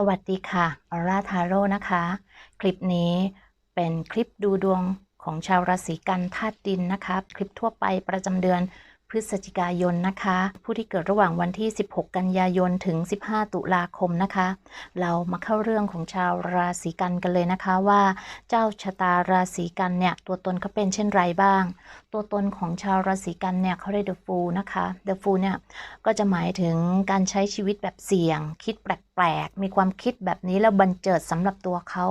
สวัสดีค่ะออร่าทาโร่นะคะ คลิปนี้เป็นคลิปดูดวงของชาวราศีกันธาตุดินนะคะ คลิปทั่วไปประจำเดือน พฤศจิกายนนะคะ ผู้ที่เกิดระหว่างวันที่ 16 กันยายนถึง 15 ตุลาคมนะคะ เรามาเข้าเรื่องของชาวราศีกันกันเลยนะคะว่า เจ้าชะตาราศีกันเนี่ยตัวตนเขาเป็นเช่นไรบ้าง ตัวตนของชาวราศีกันเนี่ยเขาได้เดอะฟูนะคะเดอะฟูเนี่ยก็จะหมายถึงการใช้ชีวิตแบบเสี่ยง คิดแปลกๆมีความคิดแบบนี้แล้วบันเจิดสำหรับตัวเขา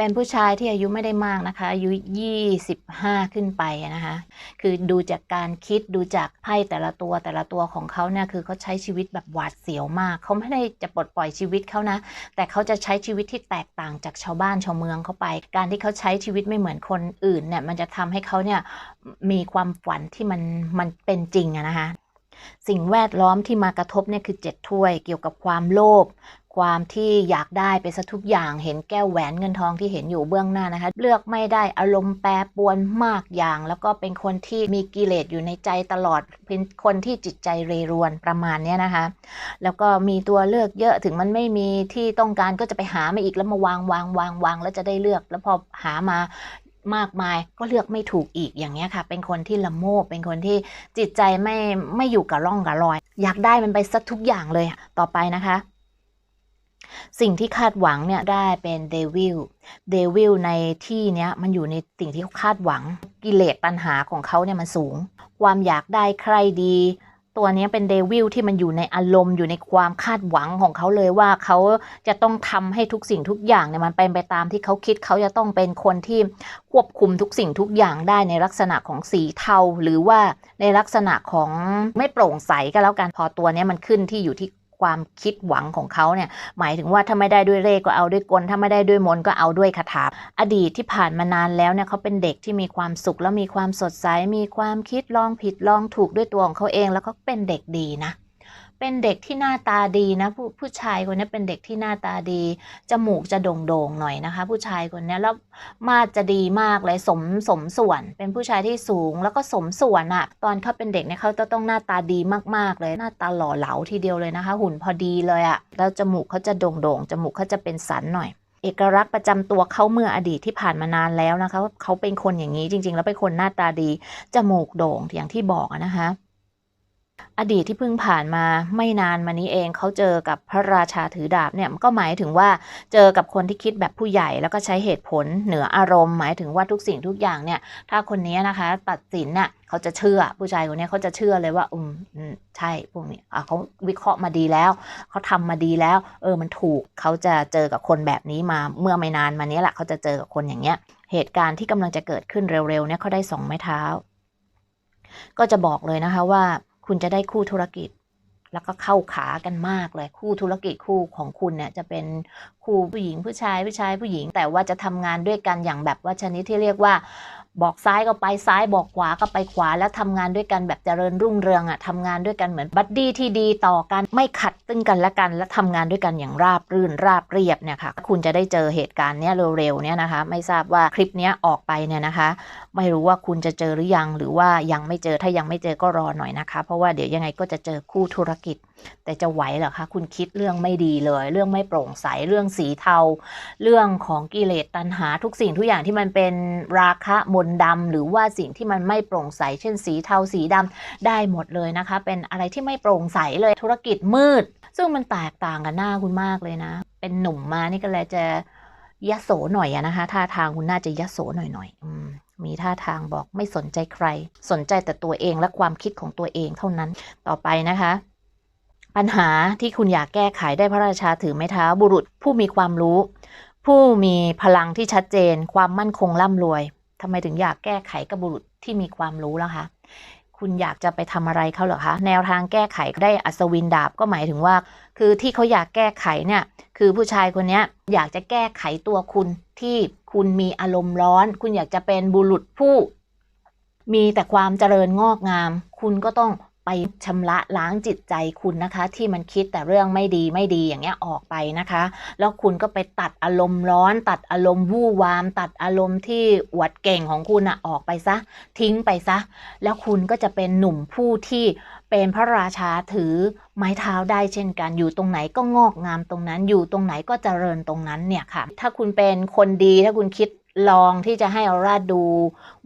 เป็นผู้ชายที่อายุไม่ได้มากนะคะ อายุ 25 ขึ้นไปนะคะ คือดูจากการคิดดูจากไพ่แต่ละตัวแต่ละตัวของเขาเนี่ยคือเขาใช้ชีวิตแบบหวาดเสียวมาก เขาไม่ได้จะปลดปล่อยชีวิตเขานะ แต่เขาจะใช้ชีวิตที่แตกต่างจากชาวบ้านชาวเมืองเข้าไป การที่เขาใช้ชีวิตไม่เหมือนคนอื่นเนี่ยมันจะทำให้เขาเนี่ยมีความฝันที่มันมันเป็นจริงอะนะคะสิ่งแวดล้อมที่มากระทบเนี่ยคือเจ็ดถ้วย เกี่ยวกับความโลภ ความที่อยากได้ไปซะทุกอย่างเห็นแก้วแหวนเงินทองที่เห็นอยู่เบื้องหน้านะคะ เลือกไม่ได้อารมณ์แปรปวนมากอย่าง แล้วก็เป็นคนที่มีกิเลสอยู่ในใจตลอดเป็นคนที่จิตใจเรรวนประมาณนี้นะคะ แล้วก็มีตัวเลือกเยอะถึงมันไม่มีที่ต้องการก็จะไปหามาอีกแล้วมาวางวางวางวางแล้วจะได้เลือก แล้วพอหามามากมายก็เลือกไม่ถูกอีกอย่างเงี้ยค่ะ เป็นคนที่ละโมบเป็นคนที่จิตใจไม่ไม่อยู่กับร่องกับรอย อยากได้มันไปซะทุกอย่างเลยต่อไปนะคะ สิ่งที่คาดหวังเนี่ยได้เป็นเดวิลเดวิลในที่เนี้ยมันอยู่ในสิ่งที่เขาคาดหวัง กิเลสตัณหาของเขาเนี่ยมันสูง ความอยากได้ใครดี ตัวเนี้ยเป็นเดวิลที่มันอยู่ในอารมณ์อยู่ในความคาดหวังของเขาเลยว่าเขาจะต้องทำให้ทุกสิ่งทุกอย่างเนี่ยมันเป็นไปตามที่เขาคิดเขาจะต้องเป็นคนที่ควบคุมทุกสิ่งทุกอย่างได้ในลักษณะของสีเทาหรือว่าในลักษณะของไม่โปร่งใสก็แล้วกันพอตัวเนี้ยมันขึ้นที่อยู่ที่ ความคิดหวังของเขาเนี่ยหมายถึงว่าถ้าไม่ได้ด้วยเลขก็เอาด้วยกลถ้าไม่ได้ด้วยมนก็เอาด้วยคาถาอดีตที่ผ่านมานานแล้วเนี่ยเขาเป็นเด็กที่มีความสุขแล้วมีความสดใสมีความคิดลองผิดลองถูกด้วยตัวของเขาเอง แล้วเขาเป็นเด็กดีนะ เป็นเด็กที่หน้าตาดีนะผู้ผู้ชายคนนี้เป็นเด็กที่หน้าตาดี จมูกจะโด่งๆหน่อยนะคะ ผู้ชายคนนี้แล้วมาจะดีมากเลยสมสมส่วน เป็นผู้ชายที่สูงแล้วก็สมส่วนอะตอนเขาเป็นเด็กเนี่ยเขาจะต้องหน้าตาดีมากๆเลยหน้าตาหล่อเหลาทีเดียวเลยนะคะ หุ่นพอดีเลยอะแล้วจมูกเขาจะโด่งๆจมูกเขาจะเป็นสันหน่อยเอกลักษณ์ประจำตัวเขาเมื่ออดีตที่ผ่านมานานแล้วนะคะเขาเป็นคนอย่างนี้จริง ๆ แล้วเป็นคนหน้าตาดี จมูกโด่งอย่างที่บอกนะคะ อดีตที่เพิ่งผ่านมาไม่นานมานี้เองเขาเจอกับพระราชาถือดาบเนี่ยก็หมายถึงว่าเจอกับคนที่คิดแบบผู้ใหญ่แล้วก็ใช้เหตุผลเหนืออารมณ์ หมายถึงว่าทุกสิ่งทุกอย่างเนี่ย ถ้าคนนี้นะคะ ตัดสินน่ะเขาจะเชื่อผู้ชายคนนี้เขาจะเชื่อเลยว่า อืมใช่พวกนี้อะเขาวิเคราะห์มาดีแล้วเขาทำมาดีแล้ว เออมันถูกเขาจะเจอกับคนแบบนี้มาเมื่อไม่นานมานี้แหละเขาจะเจอกับคนอย่างเงี้ย เหตุการณ์ที่กำลังจะเกิดขึ้นเร็วๆเนี่ยเขาได้สองไม้เท้า ก็จะบอกเลยนะคะว่า คุณจะได้คู่ธุรกิจ แล้วก็เข้าขากันมากเลย คู่ธุรกิจคู่ของคุณเนี่ยจะเป็นคู่ผู้หญิงผู้ชายผู้ชายผู้หญิง แต่ว่าจะทำงานด้วยกันอย่างแบบว่าชนิดที่เรียกว่า บอกซ้ายก็ไปซ้ายบอกขวาก็ไปขวา แล้วทำงานด้วยกันแบบเจริญรุ่งเรืองอะ่ะทำงานด้วยกันเหมือนบัดดี้ที่ดีต่อกันไม่ขัดตึงกันและกัน และทำงานด้วยกันอย่างราบรื่นราบเรียบเนี่ยค่ะคุณจะได้เจอเหตุการณ์เนี้ยเร็วๆเนี่ยนะคะ ไม่ทราบว่าคลิปเนี้ยออกไปเนี่ยนะคะ ไม่รู้ว่าคุณจะเจอหรือยังหรือว่ายังไม่เจอถ้ายังไม่เจอก็รอหน่อยนะคะ เพราะว่าเดี๋ยวยังไงก็จะเจอคู่ธุรกิจ แต่จะไหวเหรอคะคุณคิดเรื่องไม่ดีเลย เรื่องไม่โปร่งใสเรื่องสีเทา เรื่องของกิเลสตัณหาทุกสิ่งทุกอย่างที่มันเป็นราคะมนต์ดำหรือว่าสิ่งที่มันไม่โปร่งใส เช่นสีเทาสีดำได้หมดเลยนะคะ เป็นอะไรที่ไม่โปร่งใสเลยธุรกิจมืด ซึ่งมันแตกต่างกับหน้าคุณมากเลยนะ เป็นหนุ่มมานี่ก็เลยจะยโสหน่อยนะคะท่าทางคุณน่าจะยโสหน่อยๆอืมมีท่าทางบอกไม่สนใจใคร สนใจแต่ตัวเองและความคิดของตัวเองเท่านั้นต่อไปนะคะ ปัญหาที่คุณอยากแก้ไขได้พระราชาถือไม้เท้าบุรุษผู้มีความรู้ ผู้มีพลังที่ชัดเจน ความมั่นคงร่ำรวย ทำไมถึงอยากแก้ไขกับบุรุษที่มีความรู้แล้วคะคุณอยากจะไปทำอะไรเขาเหรอคะ แนวทางแก้ไขได้อัศวินดาบก็หมายถึงว่า คือที่เขาอยากแก้ไขเนี่ย คือผู้ชายคนนี้อยากจะแก้ไขตัวคุณที่คุณมีอารมณ์ร้อน คุณอยากจะเป็นบุรุษผู้ มีแต่ความเจริญงอกงาม คุณก็ต้อง ไปชำระล้างจิตใจคุณนะคะ ที่มันคิดแต่เรื่องไม่ดีไม่ดีอย่างเงี้ยออกไปนะคะ แล้วคุณก็ไปตัดอารมณ์ร้อน ตัดอารมณ์วู่วาม ตัดอารมณ์ที่อวดเก่งของคุณอะออกไปซะ ทิ้งไปซะ แล้วคุณก็จะเป็นหนุ่มผู้ที่เป็นพระราชาถือไม้เท้าได้เช่นกันอยู่ตรงไหนก็งอกงามตรงนั้นอยู่ตรงไหนก็เจริญตรงนั้นเนี่ยค่ะ ถ้าคุณเป็นคนดีถ้าคุณคิดลองที่จะให้ออร่าดู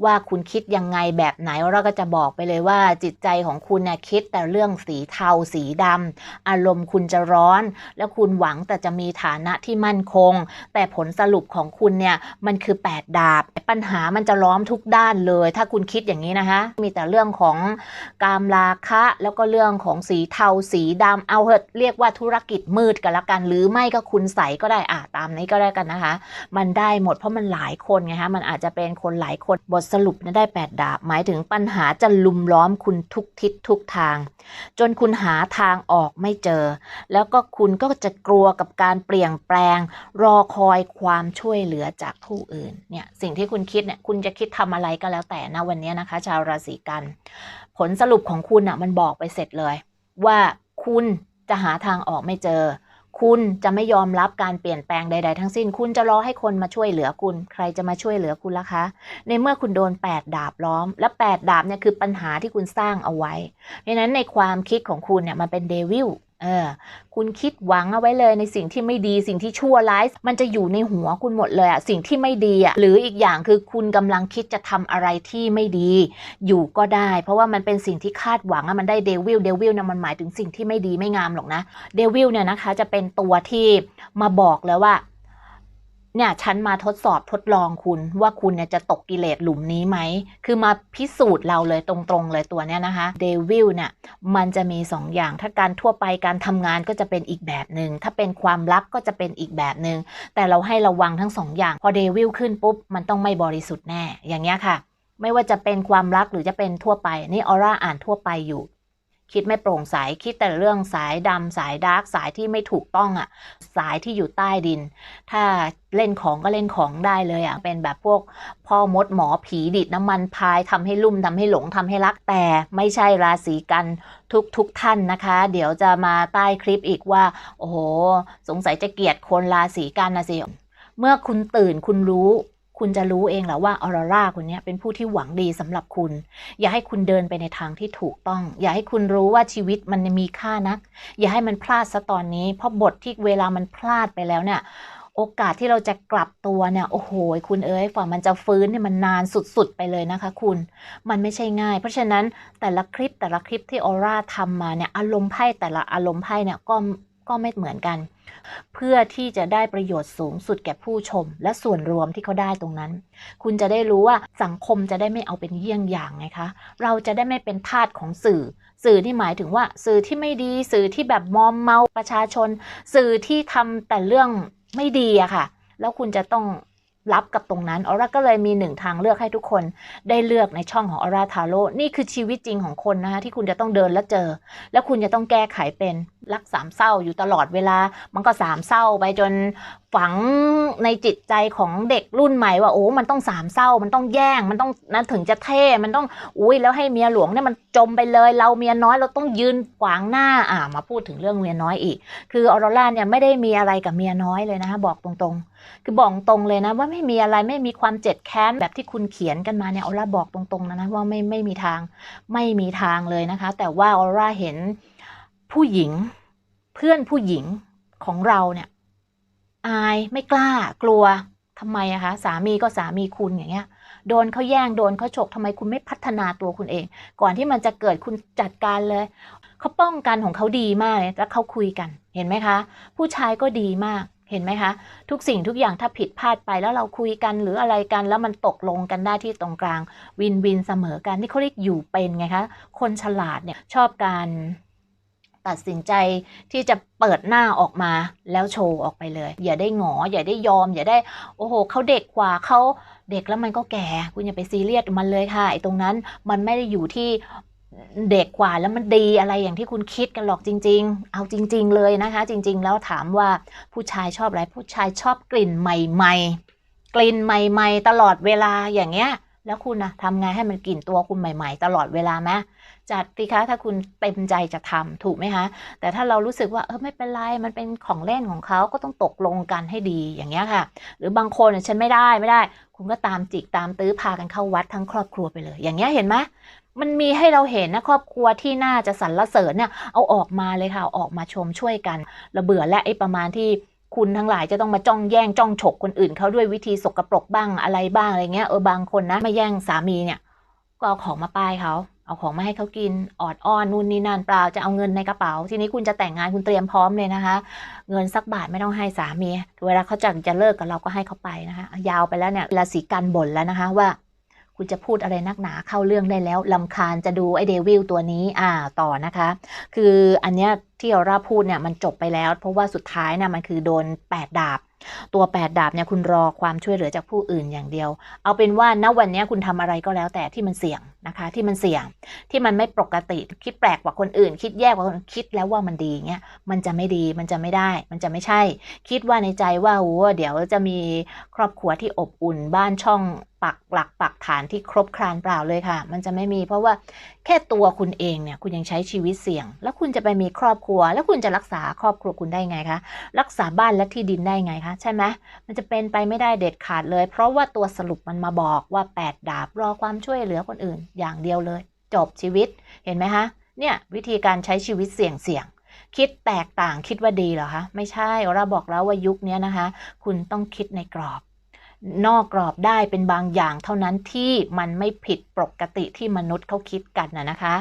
ว่าคุณคิดยังไงแบบไหนออร่าก็จะบอกไปเลยว่าจิตใจของคุณเนี่ยคิดแต่เรื่องสีเทาสีดำอารมณ์คุณจะร้อน แล้วคุณหวังแต่จะมีฐานะที่มั่นคง แต่ผลสรุปของคุณเนี่ยมันคือ8ดาบ ปัญหามันจะล้อมทุกด้านเลย ถ้าคุณคิดอย่างนี้นะคะ มีแต่เรื่องของกามราคะแล้วก็เรื่องของสีเทาสีดำเอาเหอะเรียกว่าธุรกิจมืดกันละกัน หรือไม่ก็คุณใสก็ได้อะตามนี้ก็ได้กันนะคะ มันได้หมดเพราะมันหลายคนไงคะมันอาจจะเป็นคนหลายคนบทสรุปเนี่ยได้ 8 ดาบ หมายถึงปัญหาจะลุมล้อมคุณทุกทิศทุกทาง จนคุณหาทางออกไม่เจอ แล้วก็คุณก็จะกลัวกับการเปลี่ยนแปลง รอคอยความช่วยเหลือจากผู้อื่นเนี่ยสิ่งที่คุณคิดเนี่ยคุณจะคิดทำอะไรก็แล้วแต่นะวันนี้นะคะ ชาวราศีกัน ผลสรุปของคุณอะมันบอกไปเสร็จเลย ว่าคุณจะหาทางออกไม่เจอ คุณจะไม่ยอมรับการเปลี่ยนแปลงใด ๆ ทั้งสิ้น คุณจะรอให้คนมาช่วยเหลือคุณ ใครจะมาช่วยเหลือคุณล่ะคะ ในเมื่อคุณโดน 8 ดาบล้อม และ 8 ดาบเนี่ยคือปัญหาที่คุณสร้างเอาไว้ดังนั้นในความคิดของคุณเนี่ยมันเป็นเดวิล เออคุณคิดหวังเอาไว้เลยในสิ่งที่ไม่ดีสิ่งที่ชั่วร้าย มันจะอยู่ในหัวคุณหมดเลยอะสิ่งที่ไม่ดีอะหรืออีกอย่างคือคุณกำลังคิดจะทำอะไรที่ไม่ดี อยู่ก็ได้ เพราะว่ามันเป็นสิ่งที่คาดหวังอะมันได้เดวิลเดวิลเนี่ยมันหมายถึงสิ่งที่ไม่ดีไม่งามหรอกนะเดวิลเนี่ยนะคะจะเป็นตัวที่มาบอกแล้วว่า เนี่ยฉันมาทดสอบทดลองคุณว่าคุณเนี่ยจะตกกิเลสหลุมนี้ไหม คือมาพิสูจน์เราเลยตรงๆเลยตัวเนี้ยนะคะเดวิลเนี่ยมันจะมี2ออย่างถ้าการทั่วไปการทำงานก็จะเป็นอีกแบบหนึ่งถ้าเป็นความรักก็จะเป็นอีกแบบหนึ่งแต่เราให้ระวังทั้งสองอย่าง พอเดวิลขึ้นปุ๊บ มันต้องไม่บริสุทธิ์แน่อย่างเงี้ยค่ะ ไม่ว่าจะเป็นความรักหรือจะเป็นทั่วไปนี่ออร่าอ่านทั่วไปอยู่ คิดไม่โปร่งใส คิดแต่เรื่องสายดำสายดาร์กสายที่ไม่ถูกต้องอะ่ะ สายที่อยู่ใต้ดิน ถ้าเล่นของก็เล่นของได้เลยอะ่ะ เป็นแบบพวกพ่อมดหมอผีดิดน้ำมันพายทำให้ลุ่มทำให้หลงทำให้รัก แต่ไม่ใช่ราศีกันทุกทุกท่านนะคะ เดี๋ยวจะมาใต้คลิปอีกว่า โอ้โห สงสัยจะเกลียดคนราศีกันนะสิ เมื่อคุณตื่นคุณรู้ คุณจะรู้เองแหละว่าออร่าคนนี้เป็นผู้ที่หวังดีสำหรับคุณ อย่าให้คุณเดินไปในทางที่ถูกต้อง อย่าให้คุณรู้ว่าชีวิตมันมีค่านัก อย่าให้มันพลาดซะตอนนี้ เพราะบทที่เวลามันพลาดไปแล้วเนี่ยโอกาสที่เราจะกลับตัวเนี่ยโอ้โหคุณเอ้ยฝ่ามันจะฟื้นเนี่ยมันนานสุดๆไปเลยนะคะ คุณมันไม่ใช่ง่าย เพราะฉะนั้นแต่ละคลิปแต่ละคลิปที่ออร่าทำมาเนี่ยอารมณ์ไพ่แต่ละอารมณ์ไพ่เนี่ยก็ ก็ไม่เหมือนกัน เพื่อที่จะได้ประโยชน์สูงสุดแก่ผู้ชม และส่วนรวมที่เขาได้ตรงนั้น คุณจะได้รู้ว่าสังคมจะได้ไม่เอาเป็นเยี่ยงอย่างไงคะ เราจะได้ไม่เป็นทาสของสื่อ สื่อที่หมายถึงว่า สื่อที่ไม่ดี สื่อที่แบบมอมเมาประชาชน สื่อที่ทำแต่เรื่องไม่ดีอะค่ะ แล้วคุณจะต้องรับกับตรงนั้นออร่าก็เลยมีหนึ่งทางเลือกให้ทุกคนได้เลือกในช่องของออร่าทาโร่นี่คือชีวิตจริงของคนนะคะที่คุณจะต้องเดินและเจอ แล้วคุณจะต้องแก้ไขเป็น รักสามเศร้าอยู่ตลอดเวลา มันก็สามเศร้าไปจนฝังในจิตใจของเด็กรุ่นใหม่ว่าโอ้มันต้องสามเศร้า มันต้องแย่ง มันต้องนั้นถึงจะเท่ มันต้องอุ้ยแล้วให้เมียหลวงเนี่ยมันจมไปเลย เราเมียน้อยเราต้องยืนขวางหน้าอ่ามาพูดถึงเรื่องเมียน้อยอีก คือออโรร่าเนี่ยไม่ได้มีอะไรกับเมียน้อยเลยนะคะบอกตรงๆ คือบอกตรงเลยนะว่าไม่มีอะไรไม่มีความเจ็ดแค้นแบบที่คุณเขียนกันมาเนี่ยออร่าบอกตรงๆนะนะว่าไม่ไม่มีทางไม่มีทางเลยนะคะ แต่ว่าออร่าเห็น ผู้หญิง เพื่อนผู้หญิงของเราเนี่ย อายไม่กล้ากลัวทำไมอะคะสามีก็สามีคุณอย่างเงี้ย โดนเขาแย่งโดนเขาฉกทำไมคุณไม่พัฒนาตัวคุณเอง ก่อนที่มันจะเกิดคุณจัดการเลยเขาป้องกันของเขาดีมากเลยแล้วเขาคุยกันเห็นไหมคะ ผู้ชายก็ดีมากเห็นไหมคะ ทุกสิ่งทุกอย่างถ้าผิดพลาดไปแล้วเราคุยกันหรืออะไรกันแล้วมันตกลงกันได้ที่ตรงกลางวินวินเสมอกันนี่เขาเรียกอยู่เป็นไงคะ คนฉลาดเนี่ยชอบการ ตัดสินใจที่จะเปิดหน้าออกมาแล้วโชว์ออกไปเลย อย่าได้หงอ อย่าได้ยอม อย่าได้โอ้โหเขาเด็กกว่าเขาเด็กแล้วมันก็แก่ คุณอย่าไปซีเรียสมันเลยค่ะไอ้ตรงนั้นมันไม่ได้อยู่ที่เด็กกว่าแล้วมันดีอะไรอย่างที่คุณคิดกันหรอกจริง ๆ เอาจริง ๆ เลยนะคะ จริง ๆ แล้วถามว่าผู้ชายชอบอะไร ผู้ชายชอบกลิ่นใหม่ ๆ กลิ่นใหม่ ๆ ตลอดเวลาอย่างเงี้ย แล้วคุณนะทำไงให้มันกลิ่นตัวคุณใหม่ ๆ ตลอดเวลาไหม จัดสิคะถ้าคุณเต็มใจจะทำถูกไหมคะแต่ถ้าเรารู้สึกว่าเออไม่เป็นไรมันเป็นของเล่นของเขาก็ต้องตกลงกันให้ดีอย่างเงี้ยค่ะ หรือบางคนเนี่ยฉันไม่ได้ไม่ได้ คุณก็ตามจิกตามตื้อพากันเข้าวัดทั้งครอบครัวไปเลย อย่างเงี้ยเห็นไหมมันมีให้เราเห็นนะครอบครัวที่น่าจะสรรเสริญเนี่ยเอาออกมาเลยค่ะออกมาชมช่วยกันเราเบื่อและไอ้ประมาณที่คุณทั้งหลายจะต้องมาจ้องแย่งจ้องฉกคนอื่นเขาด้วยวิธีสกปรกบ้างอะไรบ้างอะไรเงี้ยเออบางคนนะมาแย่งสามีเนี่ยก็เอาของมาป้ายเขา เอาของมาให้เขากิน ออดอ้อนนู่นนี่นั่นเปล่าจะเอาเงินในกระเป๋า ทีนี้คุณจะแต่งงานคุณเตรียมพร้อมเลยนะคะ เงินสักบาทไม่ต้องให้สามี เวลาเขาจะจะเลิกกับเราก็ให้เขาไปนะคะ ยาวไปแล้วเนี่ยราศีกันบ่นแล้วนะคะว่า คุณจะพูดอะไรนักหนาเข้าเรื่องได้แล้วลำคาญจะดูไอเดวิลตัวนี้อ่าต่อนะคะ คืออันเนี้ย ที่เราราพูดเนี่ยมันจบไปแล้ว เพราะว่าสุดท้ายเนี่ยมันคือโดน 8 ดาบ ตัว 8 ดาบเนี่ยคุณรอความช่วยเหลือจากผู้อื่นอย่างเดียว เอาเป็นว่าณวันนี้คุณทำอะไรก็แล้วแต่ที่มันเสี่ยงนะคะ ที่มันเสี่ยงที่มันไม่ปกติคิดแปลกกว่าคนอื่น คิดแย่กว่าคนอื่นคิดแล้วว่ามันดีเงี้ยมันจะไม่ดีมันจะไม่ได้ มันจะไม่ใช่ คิดว่าในใจว่าโอ้เดี๋ยวจะมีครอบครัวที่อบอุ่นบ้านช่องปักหลักปักฐานที่ครบครันเปล่าเลยค่ะ มันจะไม่มีเพราะว่าแค่ตัวคุณเองเนี่ยคุณยังใช้ชีวิตเสี่ยง แล้วคุณจะไปมีครอบครัว แล้วคุณจะรักษาครอบครัวคุณได้ไงคะ รักษาบ้านและที่ดินได้ไงคะใช่ไหมมันจะเป็นไปไม่ได้เด็ดขาดเลย เพราะว่าตัวสรุปมันมาบอกว่า 8 ดาบรอความช่วยเหลือคนอื่น อย่างเดียวเลย จบชีวิตเห็นไหมคะเนี่ยวิธีการใช้ชีวิตเสี่ยงเสี่ยงคิดแตกต่างคิดว่าดีเหรอคะ ไม่ใช่เราบอกแล้วว่ายุคนี้นะคะ คุณต้องคิดในกรอบ นอกกรอบได้เป็นบางอย่างเท่านั้นที่มันไม่ผิดปกติที่มนุษย์เขาคิดกันนะคะ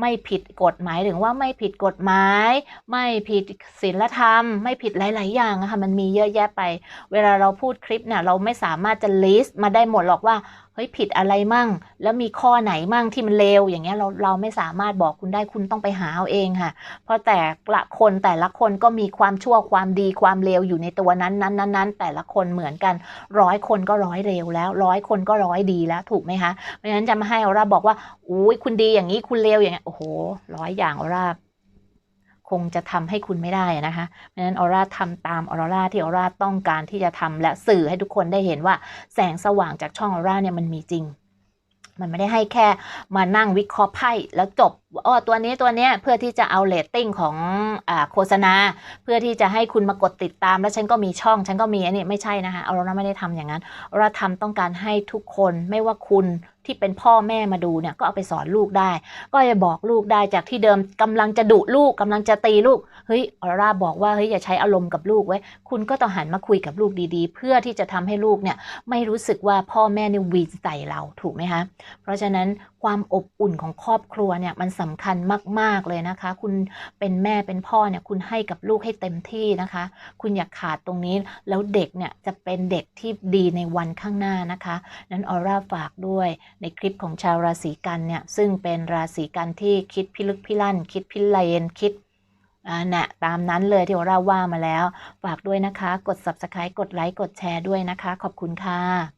ไม่ผิดกฎหมายถึงว่าไม่ผิดกฎหมาย ไม่ผิดศีลธรรม ไม่ผิดหลาย ๆ อย่างอะค่ะมันมีเยอะแยะไป เวลาเราพูดคลิปเนี่ยเราไม่สามารถจะลิสต์มาได้หมดหรอกว่าเฮ้ยผิดอะไรมั่ง แล้วมีข้อไหนมั่งที่มันเลวอย่างเงี้ยเราเราไม่สามารถบอกคุณได้คุณต้องไปหาเอาเองค่ะ เพราะแต่ละคนแต่ละคนก็มีความชั่วความดีความเลวอยู่ในตัวนั้นนั้นนั้นนั้นแต่ละคนเหมือนกันร้อยคนก็ร้อยเลวแล้วร้อยคนก็ร้อยดีแล้วถูกไหมคะเพราะฉะนั้นจะมาให้ออร่าบอกว่าอุ้ยคุณดีอย่างนี้คุณเลวอย่างเงี้ยโอ้โหร้อยอย่างออร่าคงจะทำให้คุณไม่ได้นะคะ เพราะฉะนั้นออร่าทำตามออร่าที่ออร่าต้องการที่จะทำและสื่อให้ทุกคนได้เห็นว่า แสงสว่างจากช่องออร่าเนี่ยมันมีจริง มันไม่ได้ให้แค่มานั่งวิเคราะห์ไพ่แล้วจบอ๋อตัวนี้ตัวเนี้ยเพื่อที่จะเอาเรตติ้งของอโฆษณา เพื่อที่จะให้คุณมากดติดตาม แล้วฉันก็มีช่อง ฉันก็มีอันนี้ไม่ใช่นะคะเอาเราไม่ได้ทำอย่างนั้น เราทำต้องการให้ทุกคนไม่ว่าคุณที่เป็นพ่อแม่มาดูเนี่ยก็เอาไปสอนลูกได้ ก็จะบอกลูกได้จากที่เดิมกำลังจะดุลูกกำลังจะตีลูกเฮ้ยออร่าบอกว่าเฮ้ยอย่าใช้อารมณ์กับลูกไว้คุณก็ต้องหันมาคุยกับลูกดีๆ เพื่อที่จะทำให้ลูกเนี่ยไม่รู้สึกว่าพ่อแม่เนี่ยวีนใส่เราถูกไหมคะเพราะฉะนั้นความอบอุ่นของครอบครัวเนี่ยมันสำคัญมาก ๆ เลยนะคะ คุณเป็นแม่เป็นพ่อเนี่ยคุณให้กับลูกให้เต็มที่นะคะ คุณอย่าขาดตรงนี้แล้วเด็กเนี่ยจะเป็นเด็กที่ดีในวันข้างหน้านะคะ นั้นออร่าฝากด้วยในคลิปของชาวราศีกันเนี่ยซึ่งเป็นราศีกันที่คิดพิลึกพิลั่น คิดพิเลนคิดอ่านะตามนั้นเลยที่ออร่าว่ามาแล้ว ฝากด้วยนะคะ กด subscribe กดไลค์กดแชร์ด้วยนะคะ ขอบคุณค่ะ